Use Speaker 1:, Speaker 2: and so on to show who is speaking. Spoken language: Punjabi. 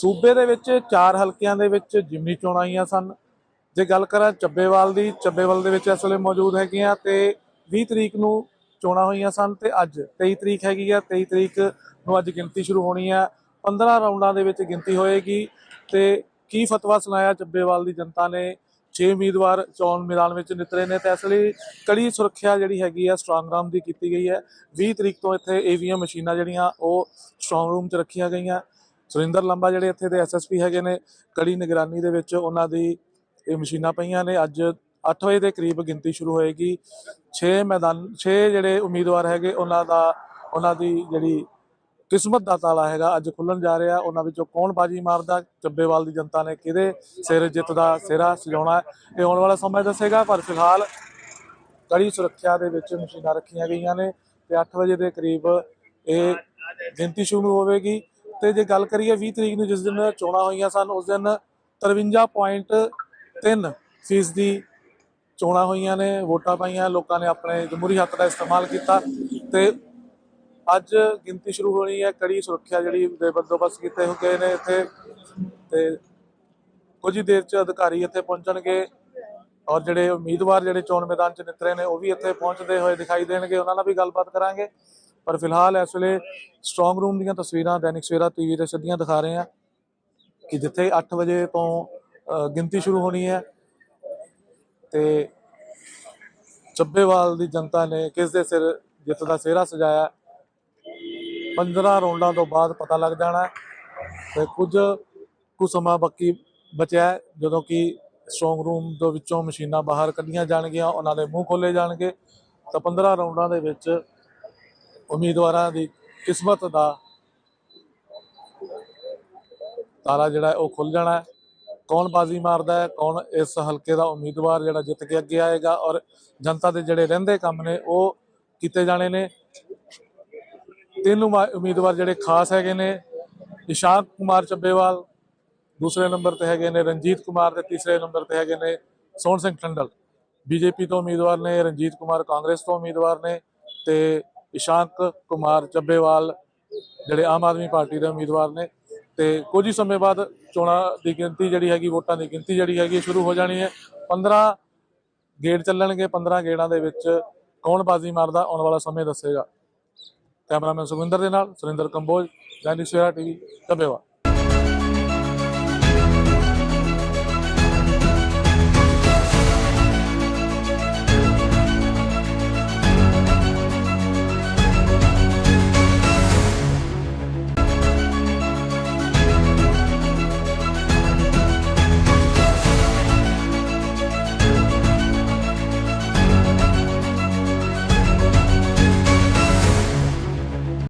Speaker 1: ਸੂਬੇ ਦੇ ਵਿੱਚ ਚਾਰ ਹਲਕਿਆਂ ਦੇ ਵਿੱਚ ਜਿਮਨੀ ਚੋਣਾਂ ਆਈਆਂ ਸਨ। ਜੇ ਗੱਲ ਕਰਾਂ ਚੱਬੇਵਾਲ ਦੀ, ਚੱਬੇਵਾਲ ਦੇ ਵਿੱਚ ਇਸ ਵੇਲੇ ਮੌਜੂਦ ਹੈਗੀਆਂ ਤੇ 20 ਤਰੀਕ ਨੂੰ ਚੋਣਾਂ ਹੋਈਆਂ ਸਨ ਤੇ ਅੱਜ 23 ਤਰੀਕ ਹੈਗੀ ਆ। 23 ਤਰੀਕ ਨੂੰ ਅੱਜ ਗਿਣਤੀ ਸ਼ੁਰੂ ਹੋਣੀ ਆ। 15 ਰਾਉਂਡਾਂ ਦੇ ਵਿੱਚ ਗਿਣਤੀ ਹੋਏਗੀ ਤੇ ਕੀ ਫਤਵਾ ਸੁਣਾਇਆ ਚੱਬੇਵਾਲ ਦੀ ਜਨਤਾ ਨੇ? 6 ਉਮੀਦਵਾਰ ਚੋਣ ਮੈਦਾਨ ਵਿੱਚ ਨਿਤਰੇ ਨੇ ਤੇ ਇਸ ਲਈ ਕੜੀ ਸੁਰੱਖਿਆ ਜਿਹੜੀ ਹੈਗੀ ਆ ਸਟਰੋਂਗ ਰੂਮ ਦੀ ਕੀਤੀ ਗਈ ਹੈ। 20 ਤਰੀਕ ਤੋਂ ਇੱਥੇ ਏਵੀਐਮ ਮਸ਼ੀਨਾਂ ਜਿਹੜੀਆਂ ਉਹ ਸਟਰੋਂਗ ਰੂਮ 'ਚ ਰੱਖੀਆਂ ਗਈਆਂ। ਸੁਰਿੰਦਰ ਲੰਬਾ ਜਿਹੜੇ ਇੱਥੇ ਦੇ ਐਸਐਸਪੀ ਹੈਗੇ ਨੇ, ਕੜੀ ਨਿਗਰਾਨੀ ਦੇ ਵਿੱਚ ਉਹਨਾਂ ਦੀ ਇਹ ਮਸ਼ੀਨਾਂ ਪਈਆਂ ਨੇ। ਅੱਜ 8 ਵਜੇ ਦੇ ਕਰੀਬ ਗਿਣਤੀ ਸ਼ੁਰੂ ਹੋਏਗੀ। 6 ਮੈਦਾਨ 6 ਜਿਹੜੇ ਉਮੀਦਵਾਰ ਹੈਗੇ, ਉਹਨਾਂ ਦਾ, ਉਹਨਾਂ ਦੀ ਜਿਹੜੀ ਕਿਸਮਤ ਦਾ ਤਾਲਾ ਹੈਗਾ ਅੱਜ ਖੁੱਲਣ ਜਾ ਰਿਹਾ। ਉਹਨਾਂ ਵਿੱਚੋਂ ਕੌਣ ਬਾਜੀ ਮਾਰਦਾ, ਚੱਬੇਵਾਲ ਦੀ ਜਨਤਾ ਨੇ ਕਿਹਦੇ ਸਿਰ ਜਿੱਤ ਦਾ ਸਿਹਰਾ ਸਜਾਉਣਾ ਇਹ ਆਉਣ ਵਾਲਾ ਸਮਾਂ ਦੱਸੇਗਾ। ਪਰ ਫਿਲਹਾਲ ਕੜੀ ਸੁਰੱਖਿਆ ਦੇ ਵਿੱਚ ਮਸ਼ੀਨਾਂ ਰੱਖੀਆਂ ਗਈਆਂ ਨੇ ਤੇ 8 ਵਜੇ ਦੇ ਕਰੀਬ ਇਹ ਗਿਣਤੀ ਸ਼ੁਰੂ ਹੋਵੇਗੀ। ਤੇ ਜੇ ਗੱਲ ਕਰੀਏ 20 ਤਰੀਕ ਨੂੰ ਜਿਸ ਦਿਨ ਚੋਣਾਂ ਹੋਈਆਂ ਸਨ, ਉਸ ਦਿਨ 53.3 ਫੀਸਦੀ ਚੋਣਾਂ ਹੋਈਆਂ ਨੇ, ਵੋਟਾਂ ਪਾਈਆਂ, ਲੋਕਾਂ ਨੇ ਆਪਣੇ ਜਮਹੂਰੀ ਹੱਕ ਦਾ ਇਸਤੇਮਾਲ ਕੀਤਾ ਤੇ ਅੱਜ ਗਿਣਤੀ ਸ਼ੁਰੂ ਹੋਣੀ ਹੈ, ਕੜੀ ਸੁਰੱਖਿਆ ਜਿਹੜੀ ਦੇ ਬੰਦੋਬਸਤ ਕੀਤੇ ਹੋ ਗਏ ਨੇ ਇੱਥੇ ਤੇ ਕੁਝ ਹੀ ਦੇਰ ਚ ਅਧਿਕਾਰੀ ਇੱਥੇ ਪਹੁੰਚਣਗੇ ਔਰ ਜਿਹੜੇ ਉਮੀਦਵਾਰ ਜਿਹੜੇ ਚੋਣ ਮੈਦਾਨ ਚ ਨਿਤਰੇ ਨੇ, ਉਹ ਵੀ ਇੱਥੇ ਪਹੁੰਚਦੇ ਹੋਏ ਦਿਖਾਈ ਦੇਣਗੇ, ਉਹਨਾਂ ਨਾਲ ਵੀ ਗੱਲਬਾਤ ਕਰਾਂਗੇ। ਪਰ ਫਿਲਹਾਲ ਇਸ ਵੇਲੇ ਸਟਰੋਂਗ ਰੂਮ ਦੀਆਂ ਤਸਵੀਰਾਂ ਦੈਨਿਕ ਸਵੇਰਾ ਟੀਵੀ ਤੇ ਸਿੱਧੀਆਂ ਦਿਖਾ ਰਹੇ ਹਾਂ ਕਿ ਜਿੱਥੇ 8 ਵਜੇ ਤੋਂ ਗਿਣਤੀ ਸ਼ੁਰੂ ਹੋਣੀ ਹੈ ਤੇ ਚੱਬੇਵਾਲ ਦੀ ਜਨਤਾ ਨੇ ਕਿਸ ਦੇ ਸਿਰ ਜਿੱਤ ਦਾ ਸਿਹਰਾ ਸਜਾਇਆ ਹੈ। 15 ਰੌਂਡਾਂ ਤੋਂ ਬਾਅਦ ਪਤਾ ਲੱਗ ਜਾਣਾ ਹੈ ਤੇ ਕੁਝ ਕੁ ਸਮਾਂ ਬਾਕੀ ਬਚਿਆ ਜਦੋਂ ਕਿ ਸਟਰੋਂਗ ਰੂਮ ਦੇ ਵਿੱਚੋਂ ਮਸ਼ੀਨਾਂ ਬਾਹਰ ਕੱਢੀਆਂ ਜਾਣਗੀਆਂ, ਉਹਨਾਂ ਦੇ ਮੂੰਹ ਖੋਲੇ ਜਾਣਗੇ ਤਾਂ 15 ਰੌਂਡਾਂ ਦੇ ਵਿੱਚ ਉਮੀਦਵਾਰਾਂ ਦੀ ਕਿਸਮਤ ਦਾ ਤਾਰਾ ਜਿਹੜਾ ਉਹ ਖੁੱਲ ਜਾਣਾ ਹੈ। ਕੌਣ ਬਾਜ਼ੀ ਮਾਰਦਾ ਹੈ, ਕੌਣ ਇਸ ਹਲਕੇ ਦਾ ਉਮੀਦਵਾਰ ਜਿਹੜਾ ਜਿੱਤ ਕੇ ਅੱਗੇ ਆਏਗਾ ਔਰ ਜਨਤਾ ਦੇ ਜਿਹੜੇ ਰਹਿੰਦੇ ਕੰਮ ਨੇ ਉਹ ਕੀਤੇ ਜਾਣੇ ਨੇ। ਤਿੰਨ ਉਮਾ- ਉਮੀਦਵਾਰ ਜਿਹੜੇ ਖਾਸ ਹੈਗੇ ਨੇ ਇਸ਼ਾਂਤ ਕੁਮਾਰ ਚੱਬੇਵਾਲ, ਦੂਸਰੇ ਨੰਬਰ ਤੇ ਹੈਗੇ ਨੇ ਰਣਜੀਤ ਕੁਮਾਰ ਤੇ ਤੀਸਰੇ ਨੰਬਰ ਤੇ ਹੈਗੇ ਨੇ ਸੋਹਣ ਸਿੰਘ ਟੰਡਲ ਬੀਜੇਪੀ ਤੋਂ ਉਮੀਦਵਾਰ ਨੇ, ਰਣਜੀਤ ਕੁਮਾਰ ਕਾਂਗਰਸ ਤੋਂ ਉਮੀਦਵਾਰ ਨੇ ਤੇ ਇਸ਼ਾਂਕ ਕੁਮਾਰ ਚੱਬੇਵਾਲ, ਜਿਹੜੇ ਆਮ ਆਦਮੀ ਪਾਰਟੀ ਦੇ ਉਮੀਦਵਾਰ ਨੇ। ਤੇ ਕੁਝ ਹੀ ਸਮੇਂ ਬਾਅਦ ਚੋਣਾਂ ਦੀ ਗਿਣਤੀ ਜਿਹੜੀ ਹੈਗੀ, ਵੋਟਾਂ ਦੀ ਗਿਣਤੀ ਜਿਹੜੀ ਹੈਗੀ ਸ਼ੁਰੂ ਹੋ ਜਾਣੀ ਹੈ। 15 ਗੇੜ ਚੱਲਣਗੇ 15 ਗੇੜਾਂ ਦੇ ਵਿੱਚ ਕੌਣ ਬਾਜ਼ੀ ਮਾਰਦਾ, ਆਉਣ ਵਾਲਾ ਸਮੇਂ ਦੱਸੇਗਾ। ਕੈਮਰਾਮੈਨ ਸੁਖਵਿੰਦਰ ਦੇ ਨਾਲ ਸੁਰਿੰਦਰ ਕੰਬੋਜ ਦੈਨਿਕ ਸਵੇਰਾ ਟੀਵੀ, ਚੱਬੇਵਾਲ।